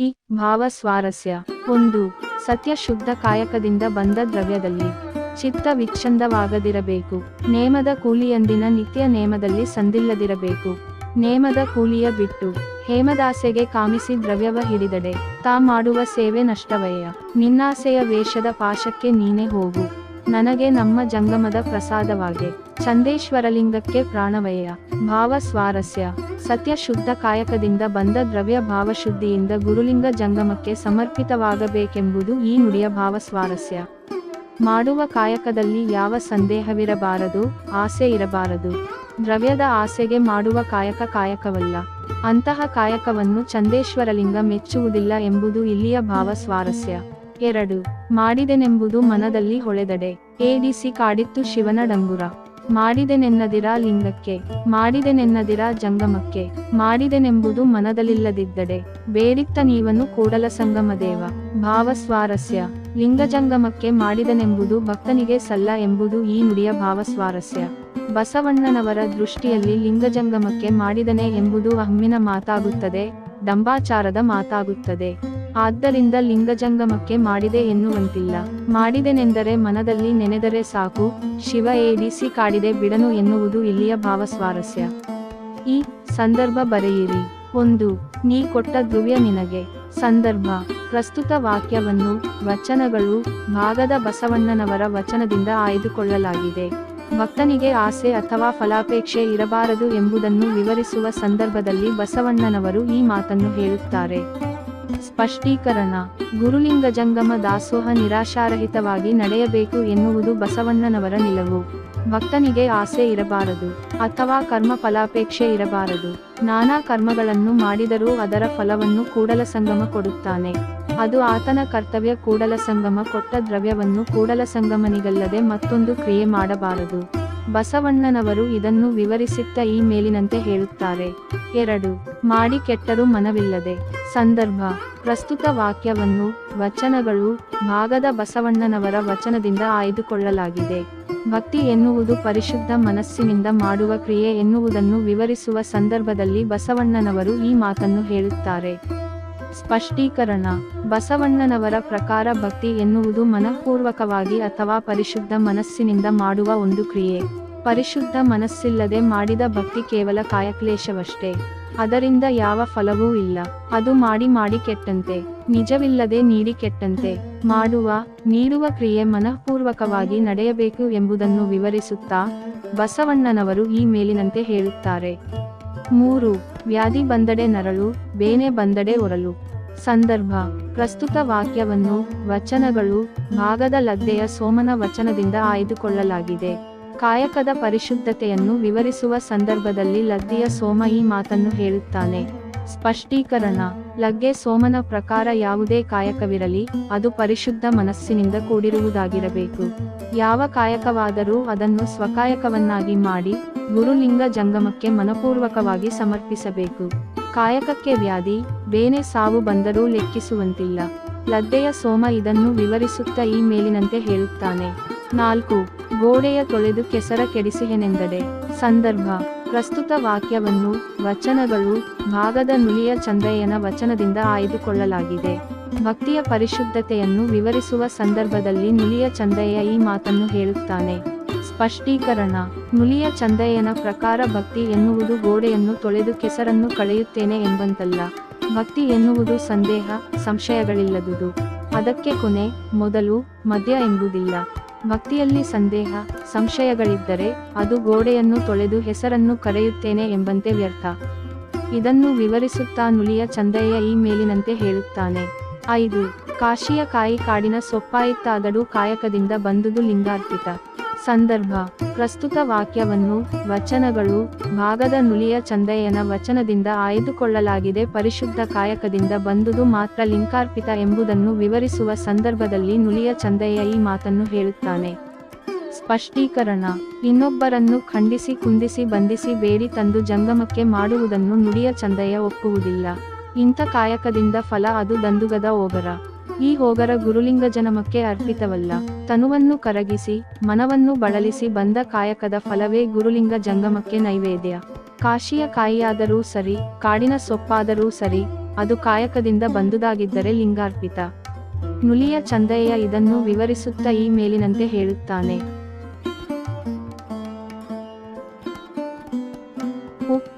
ಈ ಭಾವ ಸ್ವಾರಸ್ಯ ಒಂದು ಸತ್ಯ ಶುದ್ಧ ಕಾಯಕದಿಂದ ಬಂದ ದ್ರವ್ಯದಲ್ಲಿ ಚಿತ್ತ ವಿಚ್ಛಂದವಾಗದಿರಬೇಕು. ನೇಮದ ಕೂಲಿಯಂದಿನ ನಿತ್ಯ ನೇಮದಲ್ಲಿ ಸಂದಿಲ್ಲದಿರಬೇಕು. ನೇಮದ ಕೂಲಿಯ ಬಿಟ್ಟು ಹೇಮದಾಸೆಗೆ ಕಾಮಿಸಿ ದ್ರವ್ಯವ ಹಿಡಿದಡೆ. ತಾ ಮಾಡುವ ಸೇವೆ ನಷ್ಟವಯ್ಯ. ನಿನ್ನಾಸೆಯ ವೇಷದ ಪಾಶಕ್ಕೆ ನೀನೆ ಹೋಗು. ನನಗೆ ನಮ್ಮ ಜಂಗಮದ ಪ್ರಸಾದವಾಗೆ. ಚಂದೇಶ್ವರಲಿಂಗಕ್ಕೆ ಪ್ರಾಣವಯ್ಯ. ಭಾವ ಸ್ವಾರಸ್ಯ ಸತ್ಯ ಶುದ್ಧ ಕಾಯಕದಿಂದ ಬಂದ ದ್ರವ್ಯ ಭಾವಶುದ್ಧಿಯಿಂದ ಗುರುಲಿಂಗ ಜಂಗಮಕ್ಕೆ ಸಮರ್ಪಿತವಾಗಬೇಕೆಂಬುದು ಈ ನುಡಿಯ ಭಾವ ಸ್ವಾರಸ್ಯ. ಮಾಡುವ ಕಾಯಕದಲ್ಲಿ ಯಾವ ಸಂದೇಹವಿರಬಾರದು? ಆಸೆ ಇರಬಾರದು. ದ್ರವ್ಯದ ಆಸೆಗೆ ಮಾಡುವ ಕಾಯಕ ಕಾಯಕವಲ್ಲ. ಅಂತಹ ಕಾಯಕವನ್ನು ಚಂದೇಶ್ವರಲಿಂಗ ಮೆಚ್ಚುವುದಿಲ್ಲ ಎಂಬುದು ಇಲ್ಲಿಯ ಭಾವ ಸ್ವಾರಸ್ಯ. ಎರಡು, ಮಾಡಿದೆನೆಂಬುದು ಮನದಲ್ಲಿ ಹೊಳೆದಡೆ. ಏಡಿಸಿ ಕಾಡಿತ್ತು ಶಿವನ ಡಂಗುರ. ಮಾಡಿದೆನೆನ್ನದಿರ ಲಿಂಗಕ್ಕೆ, ಮಾಡಿದೆನೆನ್ನದಿರಾ ಜಂಗಮಕ್ಕೆ, ಮಾಡಿದೆನೆಂಬುದು ಮನದಲ್ಲಿಲ್ಲದಿದ್ದಡೆ ಬೇರಿತ್ತ ನೀವನು ಕೂಡಲ ಸಂಗಮ ದೇವ ಭಾವ ಸ್ವಾರಸ್ಯ ಲಿಂಗ ಜಂಗಮಕ್ಕೆ ಮಾಡಿದನೆಂಬುದು ಭಕ್ತನಿಗೆ ಸಲ್ಲ ಎಂಬುದು ಈ ನುಡಿಯ ಭಾವ ಸ್ವಾರಸ್ಯ ಬಸವಣ್ಣನವರ ದೃಷ್ಟಿಯಲ್ಲಿ ಲಿಂಗಜಂಗಮಕ್ಕೆ ಮಾಡಿದನೆ ಎಂಬುದು ಅಹಮ್ಮಿನ ಮಾತಾಗುತ್ತದೆ, ದಂಬಾಚಾರದ ಮಾತಾಗುತ್ತದೆ. ಆದ್ದರಿಂದ ಲಿಂಗಜಂಗಮಕ್ಕೆ ಮಾಡಿದೆ ಎನ್ನುವಂತಿಲ್ಲ. ಮಾಡಿದೆನೆಂದರೆ ಮನದಲ್ಲಿ ನೆನೆದರೆ ಸಾಕು. ಶಿವ ಏಡಿಸಿ ಕಾಡಿದೆ ಬಿಡನು ಎನ್ನುವುದು ಇಲ್ಲಿಯ ಭಾವ ಸ್ವಾರಸ್ಯ ಈ ಸಂದರ್ಭ ಬರೆಯಿರಿ. ಒಂದು, ನೀ ಕೊಟ್ಟ ದ್ರವ್ಯ ನಿನಗೆ. ಸಂದರ್ಭ, ಪ್ರಸ್ತುತ ವಾಕ್ಯವನ್ನು, ವಚನಗಳು, ಭಾಗದ ಬಸವಣ್ಣನವರ ವಚನದಿಂದ ಆಯ್ದುಕೊಳ್ಳಲಾಗಿದೆ. ಭಕ್ತನಿಗೆ ಆಸೆ ಅಥವಾ ಫಲಾಪೇಕ್ಷೆ ಇರಬಾರದು ಎಂಬುದನ್ನು ವಿವರಿಸುವ ಸಂದರ್ಭದಲ್ಲಿ ಬಸವಣ್ಣನವರು ಈ ಮಾತನ್ನು ಹೇಳುತ್ತಾರೆ. ಸ್ಪಷ್ಟೀಕರಣ. ಗುರುಲಿಂಗ ಜಂಗಮ ದಾಸೋಹ ನಿರಾಶಾರಹಿತವಾಗಿ ನಡೆಯಬೇಕು ಎನ್ನುವುದು ಬಸವಣ್ಣನವರ ನಿಲುವು. ಭಕ್ತನಿಗೆ ಆಸೆ ಇರಬಾರದು, ಅಥವಾ ಕರ್ಮ ಫಲಾಪೇಕ್ಷೆ ಇರಬಾರದು. ನಾನಾ ಕರ್ಮಗಳನ್ನು ಮಾಡಿದರೂ ಅದರ ಫಲವನ್ನು ಕೂಡಲ ಸಂಗಮ ಕೊಡುತ್ತಾನೆ. ಅದು ಆತನ ಕರ್ತವ್ಯ ಕೂಡಲ ಸಂಗಮ, ಕೊಟ್ಟ ದ್ರವ್ಯವನ್ನು ಕೂಡಲ ಸಂಗಮನಿಗಲ್ಲದೆ ಮತ್ತೊಂದು ಕ್ರಿಯೆ ಮಾಡಬಾರದು. ಬಸವಣ್ಣನವರು ಇದನ್ನು ವಿವರಿಸಿದ್ದ ಈ ಮೇಲಿನಂತೆ ಹೇಳುತ್ತಾರೆ. ಎರಡು, ಮಾಡಿ ಕೆಟ್ಟರು ಮನವಿಲ್ಲದೆ. ಸಂದರ್ಭ, ಪ್ರಸ್ತುತ ವಾಕ್ಯವನ್ನು, ವಚನಗಳು, ಭಾಗದ ಬಸವಣ್ಣನವರ ವಚನದಿಂದ ಆಯ್ದುಕೊಳ್ಳಲಾಗಿದೆ. ಭಕ್ತಿ ಎನ್ನುವುದು ಪರಿಶುದ್ಧ ಮನಸ್ಸಿನಿಂದ ಮಾಡುವ ಕ್ರಿಯೆ ಎನ್ನುವುದನ್ನು ವಿವರಿಸುವ ಸಂದರ್ಭದಲ್ಲಿ ಬಸವಣ್ಣನವರು ಈ ಮಾತನ್ನು ಹೇಳುತ್ತಾರೆ. ಸ್ಪಷ್ಟೀಕರಣ. ಬಸವಣ್ಣನವರ ಪ್ರಕಾರ ಭಕ್ತಿ ಎನ್ನುವುದು ಮನಃಪೂರ್ವಕವಾಗಿ ಅಥವಾ ಪರಿಶುದ್ಧ ಮನಸ್ಸಿನಿಂದ ಮಾಡುವ ಒಂದು ಕ್ರಿಯೆ. ಪರಿಶುದ್ಧ ಮನಸ್ಸಿಲ್ಲದೆ ಮಾಡಿದ ಭಕ್ತಿ ಕೇವಲ ಕಾಯಕ್ಲೇಶವಷ್ಟೇ. ಅದರಿಂದ ಯಾವ ಫಲವೂ ಇಲ್ಲ. ಅದು ಮಾಡಿ ಮಾಡಿ ಕೆಟ್ಟಂತೆ. ನಿಜವಿಲ್ಲದೆ ನೀಡಿ ಕೆಟ್ಟಂತೆ. ಮಾಡುವ, ನೀಡುವ ಕ್ರಿಯೆ ಮನಃಪೂರ್ವಕವಾಗಿ ನಡೆಯಬೇಕು ಎಂಬುದನ್ನು ವಿವರಿಸುತ್ತಾ ಬಸವಣ್ಣನವರು ಈ ಮೇಲಿನಂತೆ ಹೇಳುತ್ತಾರೆ. ಮೂರು, ವ್ಯಾಧಿ ಬಂದಡೆ ನರಳು, ಬೇನೆ ಬಂದಡೆ ಒರಲು. ಸಂದರ್ಭ, ಪ್ರಸ್ತುತ ವಾಕ್ಯವನ್ನು, ವಚನಗಳು, ಭಾಗದ ಲದ್ದೆಯ ಸೋಮನ ವಚನದಿಂದ ಆಯ್ದುಕೊಳ್ಳಲಾಗಿದೆ. ಕಾಯಕದ ಪರಿಶುದ್ಧತೆಯನ್ನು ವಿವರಿಸುವ ಸಂದರ್ಭದಲ್ಲಿ ಲದ್ದಿಯ ಸೋಮ ಈ ಮಾತನ್ನು ಹೇಳುತ್ತಾನೆ. ಸ್ಪಷ್ಟೀಕರಣ. ಲಗ್ಗೆ ಸೋಮನ ಪ್ರಕಾರ ಯಾವುದೇ ಕಾಯಕವಿರಲಿ, ಅದು ಪರಿಶುದ್ಧ ಮನಸ್ಸಿನಿಂದ ಕೂಡಿರುವುದಾಗಿರಬೇಕು. ಯಾವ ಕಾಯಕವಾದರೂ ಅದನ್ನು ಸ್ವಕಾಯಕವನ್ನಾಗಿ ಮಾಡಿ, ಗುರುಲಿಂಗ ಜಂಗಮಕ್ಕೆ ಮನಪೂರ್ವಕವಾಗಿ ಸಮರ್ಪಿಸಬೇಕು. ಕಾಯಕಕ್ಕೆ ವ್ಯಾಧಿ, ಬೇನೆ ಸಾವು ಬಂದರೂ ಲೆಕ್ಕಿಸುವಂತಿಲ್ಲ. ಲದ್ದೆಯ ಸೋಮ ಇದನ್ನು ವಿವರಿಸುತ್ತಾ ಈ ಮೇಲಿನಂತೆ ಹೇಳುತ್ತಾನೆ. ನಾಲ್ಕು, ಗೋಡೆಯ ತೊಳೆದು ಕೆಸರ ಕೆಡಿಸಿಹೆನೆಂದಡೆ ಸಂದರ್ಭ ಪ್ರಸ್ತುತ ವಾಕ್ಯವನ್ನು, ವಚನಗಳು, ಭಾಗದ ನುಲಿಯ ಚಂದಯ್ಯನ ವಚನದಿಂದ ಆಯ್ದುಕೊಳ್ಳಲಾಗಿದೆ. ಭಕ್ತಿಯ ಪರಿಶುದ್ಧತೆಯನ್ನು ವಿವರಿಸುವ ಸಂದರ್ಭದಲ್ಲಿ ನುಲಿಯ ಚಂದಯ್ಯ ಈ ಮಾತನ್ನು ಹೇಳುತ್ತಾನೆ. ಸ್ಪಷ್ಟೀಕರಣ, ನುಲಿಯ ಚಂದಯ್ಯನ ಪ್ರಕಾರ ಭಕ್ತಿ ಎನ್ನುವುದು ಗೋಡೆಯನ್ನು ತೊಳೆದು ಕೆಸರನ್ನು ಕಳೆಯುತ್ತೇನೆ ಎಂಬಂತಲ್ಲ. ಭಕ್ತಿ ಎನ್ನುವುದು ಸಂದೇಹ, ಸಂಶಯಗಳಿಲ್ಲದುದು. ಅದಕ್ಕೆ ಕೊನೆ, ಮೊದಲು ಮದ್ಯ ಎಂಬುದಿಲ್ಲ. ಭಕ್ತಿಯಲ್ಲಿ ಸಂದೇಹ, ಸಂಶಯಗಳಿದ್ದರೆ ಅದು ಗೋಡೆಯನ್ನು ತೊಳೆದು ಹೆಸರನ್ನು ಕರೆಯುತ್ತೇನೆ ಎಂಬಂತೆ ವ್ಯರ್ಥ. ಇದನ್ನು ವಿವರಿಸುತ್ತಾ ನುಲಿಯ ಚಂದಯ್ಯ ಈ ಮೇಲಿನಂತೆ ಹೇಳುತ್ತಾನೆ. ಐದು, ಕಾಶಿಯ ಕಾಯಿ ಕಾಡಿನ ಸೊಪ್ಪಾಯಿತ್ತಾದಡು ಕಾಯಕದಿಂದ ಬಂದುದು ಲಿಂಗಾರ್ಪಿತ. ಸಂದರ್ಭ, ಪ್ರಸ್ತುತ ವಾಕ್ಯವನ್ನು, ವಚನಗಳು, ಭಾಗದ ನುಲಿಯ ಚಂದಯ್ಯನ ವಚನದಿಂದ ಆಯ್ದುಕೊಳ್ಳಲಾಗಿದೆ. ಪರಿಶುದ್ಧ ಕಾಯಕದಿಂದ ಬಂದುದು ಮಾತ್ರ ಲಿಂಗಾರ್ಪಿತ ಎಂಬುದನ್ನು ವಿವರಿಸುವ ಸಂದರ್ಭದಲ್ಲಿ ನುಲಿಯ ಚಂದಯ್ಯ ಈ ಮಾತನ್ನು ಹೇಳುತ್ತಾನೆ. ಸ್ಪಷ್ಟೀಕರಣ, ಇನ್ನೊಬ್ಬರನ್ನು ಖಂಡಿಸಿ ಕುಂದಿಸಿ ಬಂಧಿಸಿ ಬೇಡಿ ತಂದು ಜಂಗಮಕ್ಕೆ ಮಾಡುವುದನ್ನು ನುಡಿಯ ಚಂದಯ್ಯ ಒಪ್ಪುವುದಿಲ್ಲ. ಇಂಥ ಕಾಯಕದಿಂದ ಫಲ ಅದು ದಂದುಗದ ಓಗರ. ಈ ಹೋಗರ ಗುರುಲಿಂಗ ಜನಮಕ್ಕೆ ಅರ್ಪಿತವಲ್ಲ. ತನುವನ್ನು ಕರಗಿಸಿ, ಮನವನ್ನು ಬಳಲಿಸಿ ಬಂದ ಕಾಯಕದ ಫಲವೇ ಗುರುಲಿಂಗ ಜಂಗಮಕ್ಕೆ ನೈವೇದ್ಯ. ಕಾಶಿಯ ಕಾಯಿಯಾದರೂ ಸರಿ, ಕಾಡಿನ ಸೊಪ್ಪಾದರೂ ಸರಿ, ಅದು ಕಾಯಕದಿಂದ ಬಂದುದಾಗಿದ್ದರೆ ಲಿಂಗಾರ್ಪಿತ. ನುಲಿಯ ಚಂದಯ್ಯ ಇದನ್ನು ವಿವರಿಸುತ್ತಾ ಈ ಮೇಲಿನಂತೆ ಹೇಳುತ್ತಾನೆ.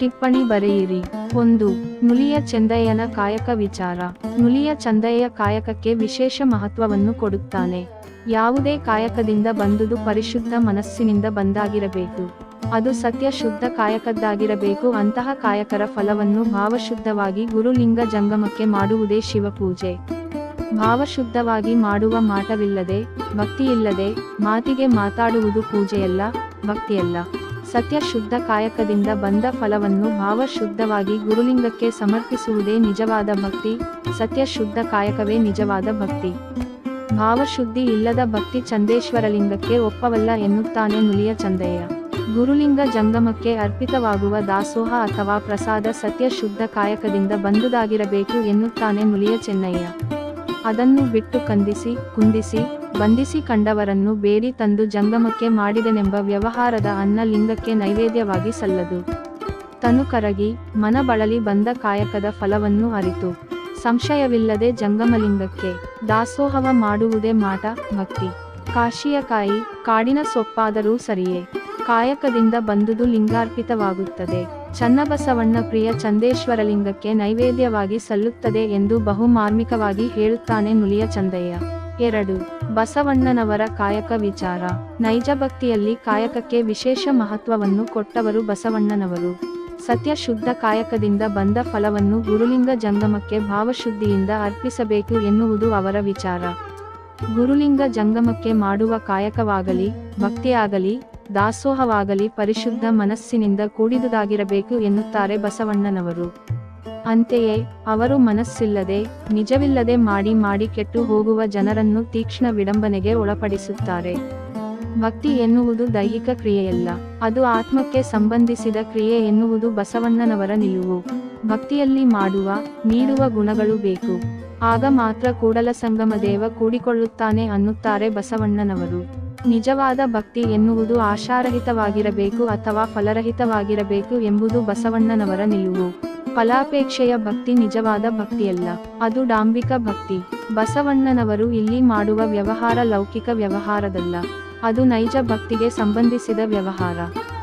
ಟಿಪ್ಪಣಿ ಬರೆಯಿರಿ. ಒಂದು, ನುಲಿಯ ಚಂದಯ್ಯನ ಕಾಯಕ ವಿಚಾರ. ನುಲಿಯ ಚಂದಯ್ಯ ಕಾಯಕಕ್ಕೆ ವಿಶೇಷ ಮಹತ್ವವನ್ನು ಕೊಡುತ್ತಾನೆ. ಯಾವುದೇ ಕಾಯಕದಿಂದ ಬಂದುದು ಪರಿಶುದ್ಧ ಮನಸ್ಸಿನಿಂದ ಬಂದಾಗಿರಬೇಕು. ಅದು ಸತ್ಯ ಶುದ್ಧ ಕಾಯಕದ್ದಾಗಿರಬೇಕು. ಅಂತಹ ಕಾಯಕರ ಫಲವನ್ನು ಭಾವಶುದ್ಧವಾಗಿ ಗುರುಲಿಂಗ ಜಂಗಮಕ್ಕೆ ಮಾಡುವುದೇ ಶಿವಪೂಜೆ. ಭಾವಶುದ್ಧವಾಗಿ ಮಾಡುವ ಮಾಟವಿಲ್ಲದೆ, ಭಕ್ತಿಯಿಲ್ಲದೆ, ಮಾತಿಗೆ ಮಾತಾಡುವುದು ಪೂಜೆಯಲ್ಲ, ಭಕ್ತಿಯಲ್ಲ. ಸತ್ಯ ಶುದ್ಧ ಕಾಯಕದಿಂದ ಬಂದ ಫಲವನ್ನು ಭಾವಶುದ್ಧವಾಗಿ ಗುರುಲಿಂಗಕ್ಕೆ ಸಮರ್ಪಿಸುವುದೇ ನಿಜವಾದ ಭಕ್ತಿ ಸತ್ಯ ಶುದ್ಧ ಕಾಯಕವೇ ನಿಜವಾದ ಭಕ್ತಿ. ಭಾವಶುದ್ಧಿ ಇಲ್ಲದ ಭಕ್ತಿ ಚಂದೇಶ್ವರಲಿಂಗಕ್ಕೆ ಒಪ್ಪವಲ್ಲ ಎನ್ನುತ್ತಾನೆ ನುಲಿಯ ಚಂದಯ್ಯ. ಗುರುಲಿಂಗ ಜಂಗಮಕ್ಕೆ ಅರ್ಪಿತವಾಗುವ ದಾಸೋಹ ಅಥವಾ ಪ್ರಸಾದ ಸತ್ಯ ಶುದ್ಧ ಕಾಯಕದಿಂದ ಬಂದುದಾಗಿರಬೇಕು ಎನ್ನುತ್ತಾನೆ ನುಲಿಯ ಚೆನ್ನಯ್ಯ. ಅದನ್ನು ಬಿಟ್ಟು ಕಂದಿಸಿ, ಕುಂದಿಸಿ, ಬಂಧಿಸಿ ಕಂಡವರನ್ನು ಬೇಡಿ ತಂದು ಜಂಗಮಕ್ಕೆ ಮಾಡಿದನೆಂಬ ವ್ಯವಹಾರದ ಅನ್ನ ಲಿಂಗಕ್ಕೆ ನೈವೇದ್ಯವಾಗಿ ಸಲ್ಲದು. ತನು ಕರಗಿ, ಮನ ಬಳಲಿ ಬಂದ ಕಾಯಕದ ಫಲವನ್ನು ಅರಿತು. ಸಂಶಯವಿಲ್ಲದೆ ಜಂಗಮಲಿಂಗಕ್ಕೆ ದಾಸೋಹವ ಮಾಡುವುದೇ ಮಾಟ, ಭಕ್ತಿ. ಕಾಶಿಯ ಕಾಯಿ, ಕಾಡಿನ ಸೊಪ್ಪಾದರೂ ಸರಿಯೇ. ಕಾಯಕದಿಂದ ಬಂದುದು ಲಿಂಗಾರ್ಪಿತವಾಗುತ್ತದೆ. ಚನ್ನಬಸವಣ್ಣ ಪ್ರಿಯ ಚಂದೇಶ್ವರಲಿಂಗಕ್ಕೆ ನೈವೇದ್ಯವಾಗಿ ಸಲ್ಲುತ್ತದೆ ಎಂದು ಬಹುಮಾರ್ಮಿಕವಾಗಿ ಹೇಳುತ್ತಾನೆ ನುಲಿಯ ಚಂದಯ್ಯ. ಎರಡು. ಬಸವಣ್ಣನವರ ಕಾಯಕ ವಿಚಾರ. ನೈಜ ಭಕ್ತಿಯಲ್ಲಿ ಕಾಯಕಕ್ಕೆ ವಿಶೇಷ ಮಹತ್ವವನ್ನು ಕೊಟ್ಟವರು ಬಸವಣ್ಣನವರು. ಸತ್ಯ ಶುದ್ಧ ಕಾಯಕದಿಂದ ಬಂದ ಫಲವನ್ನು ಗುರುಲಿಂಗ ಜಂಗಮಕ್ಕೆ ಭಾವಶುದ್ಧಿಯಿಂದ ಅರ್ಪಿಸಬೇಕು ಎನ್ನುವುದು ಅವರ ವಿಚಾರ. ಗುರುಲಿಂಗ ಜಂಗಮಕ್ಕೆ ಮಾಡುವ ಕಾಯಕವಾಗಲಿ, ಭಕ್ತಿಯಾಗಲಿ ದಾಸೋಹವಾಗಲಿ ಪರಿಶುದ್ಧ ಮನಸ್ಸಿನಿಂದ ಕೂಡಿದುದಾಗಿರಬೇಕು ಎನ್ನುತ್ತಾರೆ ಬಸವಣ್ಣನವರು. ಅಂತೆಯೇ, ಅವರು ಮನಸ್ಸಿಲ್ಲದೆ, ನಿಜವಿಲ್ಲದೆ ಮಾಡಿ ಮಾಡಿ ಕೆಟ್ಟು ಹೋಗುವ ಜನರನ್ನು ತೀಕ್ಷ್ಣ ವಿಡಂಬನೆಗೆ ಒಳಪಡಿಸುತ್ತಾರೆ. ಭಕ್ತಿ ಎನ್ನುವುದು ದೈಹಿಕ ಕ್ರಿಯೆಯಲ್ಲ, ಅದು ಆತ್ಮಕ್ಕೆ ಸಂಬಂಧಿಸಿದ ಕ್ರಿಯೆ ಎನ್ನುವುದು ಬಸವಣ್ಣನವರ ನಿಲುವು. ಭಕ್ತಿಯಲ್ಲಿ ಮಾಡುವ, ನೀಡುವ ಗುಣಗಳು ಬೇಕು. ಆಗ ಮಾತ್ರ ಕೂಡಲ ಸಂಗಮ ದೇವ ಕೂಡಿಕೊಳ್ಳುತ್ತಾನೆ ಅನ್ನುತ್ತಾರೆ ಬಸವಣ್ಣನವರು. ನಿಜವಾದ ಭಕ್ತಿ ಎನ್ನುವುದು ಆಶಾರಹಿತವಾಗಿರಬೇಕು ಅಥವಾ ಫಲರಹಿತವಾಗಿರಬೇಕು ಎಂಬುದು ಬಸವಣ್ಣನವರ ನಿಲುವು. ಫಲಾಪೇಕ್ಷೆಯ ಭಕ್ತಿ ನಿಜವಾದ ಭಕ್ತಿಯಲ್ಲ, ಅದು ಡಾಂಬಿಕ ಭಕ್ತಿ. ಬಸವಣ್ಣನವರು ಇಲ್ಲಿ ಮಾಡುವ ವ್ಯವಹಾರ ಲೌಕಿಕ ವ್ಯವಹಾರದಲ್ಲ, ಅದು ನೈಜ ಭಕ್ತಿಗೆ ಸಂಬಂಧಿಸಿದ ವ್ಯವಹಾರ.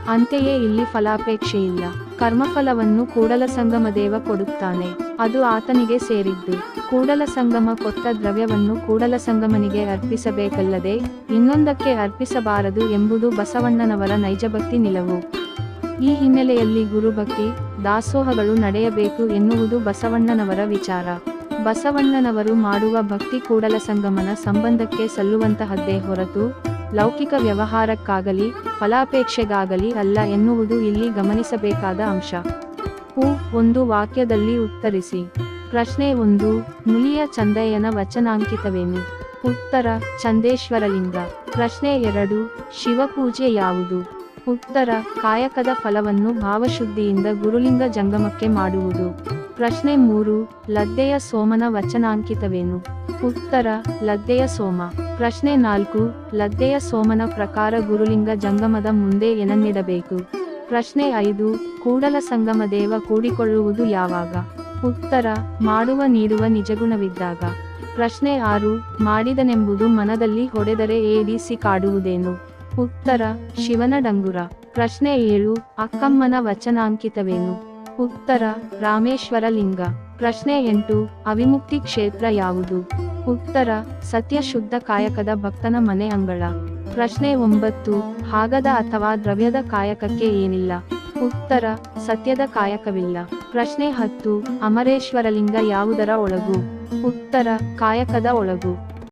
ಅಂತೆಯೇ ಇಲ್ಲಿ ಫಲಾಪೇಕ್ಷೆಯಿಲ್ಲ ಕರ್ಮಫಲವನ್ನು ಕೂಡಲ ಸಂಗಮ ದೇವ ಕೊಡುತ್ತಾನೆ. ಅದು ಆತನಿಗೆ ಸೇರಿದ್ದು. ಕೂಡಲ ಸಂಗಮ ಕೊಟ್ಟ ದ್ರವ್ಯವನ್ನು ಕೂಡಲ ಸಂಗಮನಿಗೆ ಅರ್ಪಿಸಬೇಕಲ್ಲದೆ ಇನ್ನೊಂದಕ್ಕೆ ಅರ್ಪಿಸಬಾರದು ಎಂಬುದು ಬಸವಣ್ಣನವರ ನೈಜಭಕ್ತಿ ನಿಲವು. ಈ ಹಿನ್ನೆಲೆಯಲ್ಲಿ ಗುರುಭಕ್ತಿ ದಾಸೋಹಗಳು ನಡೆಯಬೇಕು ಎನ್ನುವುದು ಬಸವಣ್ಣನವರ ವಿಚಾರ. ಬಸವಣ್ಣನವರು ಮಾಡುವ ಭಕ್ತಿ ಕೂಡಲ ಸಂಗಮನ ಸಂಬಂಧಕ್ಕೆ ಸಲ್ಲುವಂತಹದ್ದೇ ಹೊರತು ಲೌಕಿಕ ವ್ಯವಹಾರಕ್ಕಾಗಲಿ, ಫಲಾಪೇಕ್ಷೆಗಾಗಲಿ ಅಲ್ಲ ಎನ್ನುವುದು ಇಲ್ಲಿ ಗಮನಿಸಬೇಕಾದ ಅಂಶ. ಹೂ, ಒಂದು ವಾಕ್ಯದಲ್ಲಿ ಉತ್ತರಿಸಿ. ಪ್ರಶ್ನೆ ಒಂದು ಮುಲಿಯ ಚಂದಯ್ಯನ ವಚನಾಂಕಿತವೇನು? ಉತ್ತರ, ಚಂದೇಶ್ವರಲಿಂಗ. ಪ್ರಶ್ನೆ ಎರಡು, ಶಿವಪೂಜೆ ಯಾವುದು? ಉತ್ತರ, ಕಾಯಕದ ಫಲವನ್ನು ಭಾವಶುದ್ಧಿಯಿಂದ ಗುರುಲಿಂಗ ಜಂಗಮಕ್ಕೆ ಮಾಡುವುದು. ಪ್ರಶ್ನೆ ಮೂರು ಲದ್ದೆಯ ಸೋಮನ ವಚನಾಂಕಿತವೇನು? ಉತ್ತರ ಲದ್ದೆಯ ಸೋಮ. ಪ್ರಶ್ನೆ ನಾಲ್ಕು ಲದ್ದೆಯ ಸೋಮನ ಪ್ರಕಾರ ಗುರುಲಿಂಗ ಜಂಗಮದ ಮುಂದೆ ಏನನ್ನಿಡಬೇಕು ಪ್ರಶ್ನೆ ಐದು, ಕೂಡಲ ಸಂಗಮ ದೇವ ಕೂಡಿಕೊಳ್ಳುವುದು ಯಾವಾಗ? ಉತ್ತರ, ಮಾಡುವ ನೀಡುವ ನಿಜಗುಣವಿದ್ದಾಗ. ಪ್ರಶ್ನೆ ಆರು, ಮಾಡಿದನೆಂಬುದು ಮನದಲ್ಲಿ ಹೊಡೆದರೆ ಏಡಿಸಿ ಕಾಡುವುದೇನು? ಉತ್ತರ, ಶಿವನ ಡಂಗುರ. ಪ್ರಶ್ನೆ ಏಳು, ಅಕ್ಕಮ್ಮನ ವಚನಾಂಕಿತವೇನು? ಉತ್ತರ, ರಾಮೇಶ್ವರ ಲಿಂಗ. ಪ್ರಶ್ನೆ ಎಂಟು, ಅವಿಮುಕ್ತಿ ಕ್ಷೇತ್ರ ಯಾವುದು? ಉತ್ತರ, ಸತ್ಯ ಶುದ್ಧ ಕಾಯಕದ ಭಕ್ತನ ಮನೆ ಅಂಗಳ. ಪ್ರಶ್ನೆ ಒಂಬತ್ತು, ಹಾಗದ ಅಥವಾ ದ್ರವ್ಯದ ಕಾಯಕಕ್ಕೆ ಏನಿಲ್ಲ? ಉತ್ತರ, ಸತ್ಯದ ಕಾಯಕವಿಲ್ಲ. ಪ್ರಶ್ನೆ ಹತ್ತು ಅಮರೇಶ್ವರಲಿಂಗ ಯಾವುದರ ಒಳಗು? ಉತ್ತರ, ಕಾಯಕದ ಒಳಗು.